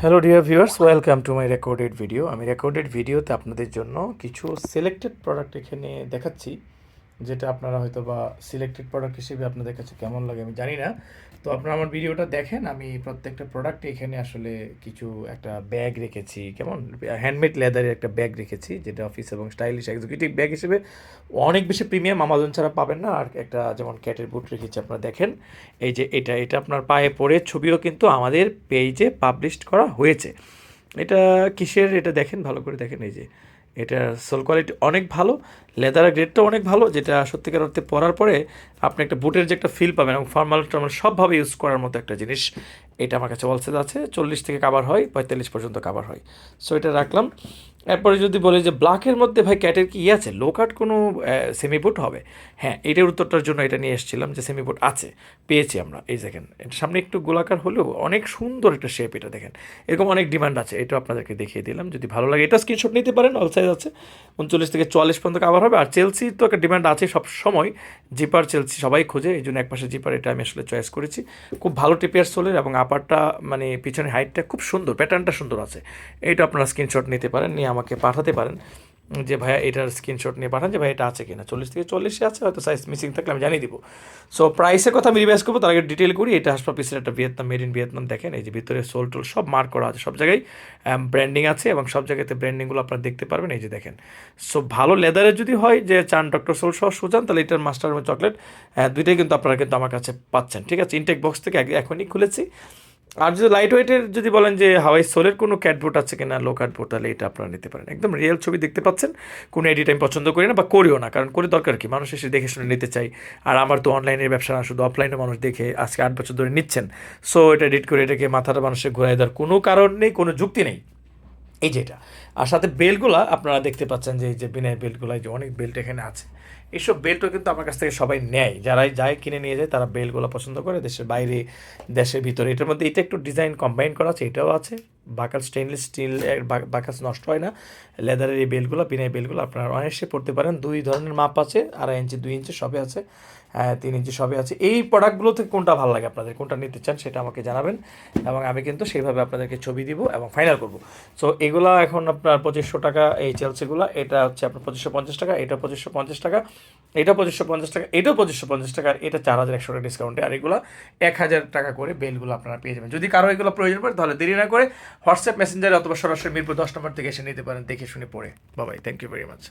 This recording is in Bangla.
Hello dear viewers welcome to my recorded video আমি রেকর্ডেড ভিডিওতে আপনাদের জন্য কিছু সিলেক্টেড প্রোডাক্ট এখানে দেখাচ্ছি। যেটা আপনারা হয়তো বা সিলেক্টেড প্রোডাক্ট হিসেবে আপনাদের কাছে কেমন লাগে আমি জানি না। তো আপনারা আমার ভিডিওটা দেখেন, আমি প্রত্যেকটা প্রোডাক্টে এখানে আসলে কিছু একটা ব্যাগ রেখেছি, কেমন? হ্যান্ডমেড লেদারের একটা ব্যাগ রেখেছি, যেটা অফিস এবং স্টাইলিশ এক্সিকিউটিভ ব্যাগ হিসেবে অনেক বেশি প্রিমিয়াম আমাজন ছাড়া পাবেন না। আর একটা যেমন ক্যাটের বুট রেখেছি, আপনারা দেখেন। এই যে এটা এটা আপনার পায়ে পরে ছবিও কিন্তু আমাদের পেজে পাবলিশ করা হয়েছে। এটা কিসের? এটা দেখেন, ভালো করে দেখেন এই যে। এটার সোল কোয়ালিটি অনেক ভালো লেদারের গ্রেডটা অনেক ভালো, যেটা সত্যিকার অর্থে পরার পরে আপনি একটা বুটের যে একটা ফিল পাবেন এবং ফর্মাল টর্মাল সবভাবে ইউজ করার মতো একটা জিনিস, এটা আমার কাছে অলসেজ আছে, চল্লিশ থেকে কাবার হয়, পঁয়তাল্লিশ পর্যন্ত কাবার হয়। সো এটা রাখলাম। এরপরে যদি বলি যে ব্ল্যাকের মধ্যে ভাই ক্যাটের কি আছে? লো কাট কোনো সেমি বুট হবে? হ্যাঁ এটার উত্তরটার জন্য এটা নিয়ে এসেছিলাম যে সেমি বুট আছে, পেয়েছি আমরা। এই দেখেন সামনে একটু গোলাকার হলেও অনেক সুন্দর একটা শেপ এটা দেখেন। এরকম অনেক ডিমান্ড আছে, এটা আপনাদেরকে দেখিয়ে দিলাম। যদি ভালো লাগে, এটা স্ক্রিনশট নিতে পারেন অল সাইজ আছে। উনচল্লিশ থেকে চুয়াল্লিশ পর্যন্ত কাভার হবে। আর চেলসি তো একটা ডিমান্ড আছে সব সময় জিপার চেলসি সবাই খোঁজে, এই জন্য এক পাশে জিপার এটা আমি আসলে চয়েস করেছি। খুব ভালো টিপিয়ার সোলের এবং আপারটা মানে পিছনে হাইটটা খুব সুন্দর প্যাটার্নটা সুন্দর আছে। এইটা আপনারা স্ক্রিনশট নিতে পারেন, নিয়ে আমাকে পাঠাতে পারেন, যে ভাইয়া এটার স্ক্রিনশট নিয়ে পাঠান যে ভাই এটা আছে কিনা। চল্লিশ থেকে চল্লিশে আছে, হয়তো সাইজ মিসিং থাকলে আমি জানিয়ে দিব। সো প্রাইসের কথা আমি রিভাইজ করব, তার আগে ডিটেল করি। এটা হাসপা পিসের একটা ভিয়েতনাম মেড ইন ভিয়েতনাম দেখেন, এই যে ভিতরে সোল টোল সব মার্ক করা আছে সব জায়গায়। ব্র্যান্ডিং আছে এবং সব জায়গাতে ব্র্যান্ডিংগুলো আপনারা দেখতে পারবেন, এই যে দেখেন। সো ভালো লেদারের যদি হয় যে চান ডক্টর সোল সহ সুজান, তাহলে এটার মাস্টার চকলেট দুইটাই কিন্তু আপনারা কিন্তু আমার কাছে পাচ্ছেন, ঠিক আছে? ইনটেক বক্স থেকে এখনই খুলেছি। আর যদি লাইট ওয়েটের যদি বলেন যে হাওয়াই সোলের কোনো ক্যাটবোট আছে কিনা লো ক্যাটবোট তাহলে এটা আপনারা নিতে পারেন। একদম রিয়েল ছবি দেখতে পাচ্ছেন, কোনো এডিট আমি পছন্দ করি না বা করিও না, কারণ করে দরকার কি? মানুষ এসে দেখে শুনে নিতে চাই আর আমার তো অনলাইনের ব্যবসা না, শুধু অফলাইনে মানুষ দেখে আজকে আট বছর ধরে নিচ্ছেন। সো এটা এডিট করে এটাকে মাথাটা মানুষের ঘুরাই দেওয়ার কোনো কারণ নেই, কোনো যুক্তি নেই। এই যে এটা। আর সাথে বেল্টগুলো আপনারা দেখতে পাচ্ছেন যে, এই যে বিনয় বেল্টগুলো যে অনেক বেল্ট এখানে আছে। এইসব বেল্টও কিন্তু আমার কাছ থেকে সবাই নেয়। যারাই যায় কিনে নিয়ে যায় তারা বেল্টগুলো পছন্দ করে দেশের বাইরে দেশের ভিতরে। এটার মধ্যে এটা একটু ডিজাইন কম্বাইন করা আছে এটাও আছে। বাকাল স্টেনলেস স্টিল বাকাস নষ্ট হয় না। লেদারের এই বেলগুলো বিনয় বেলগুলো আপনারা অনায়াসে পড়তে পারেন। দুই ধরনের মাপ আছে আড়াই ইঞ্চি দুই ইঞ্চি সবে আছে। হ্যাঁ, তিন ইঞ্চি সবে আছে। এই প্রোডাক্টগুলো থেকে কোনটা ভালো লাগে আপনাদের? কোনটা নিতে চান সেটা আমাকে জানাবেন। এবং আমি কিন্তু সেইভাবে আপনাদেরকে ছবি দিব এবং ফাইনাল করব। সো এগুলো এখন আপনার পঁচিশশো টাকা এই চেলসিগুলো এটা হচ্ছে আপনার পঁচিশশো পঞ্চাশ টাকা এটা পঁচিশশো পঞ্চাশ টাকা। এটা পঁচিশশো পঞ্চাশ টাকা, এটাও পঁচিশশো পঞ্চাশ টাকা এটা চার হাজার একশো টাকা ডিসকাউন্টে আর এগুলো এক হাজার টাকা করে বেলগুলো আপনারা পেয়ে যাবেন। যদি কারও এগুলো প্রয়োজন পড়ে, তাহলে দেরি না করে হোয়াটসঅ্যাপ মেসেঞ্জারে অথবা সরাসরি মিরপুর দশ নম্বর থেকে এসে নিতে পারেন, দেখে শুনে পড়ে। বাবাই থ্যাংক ইউ ভেরি মাচ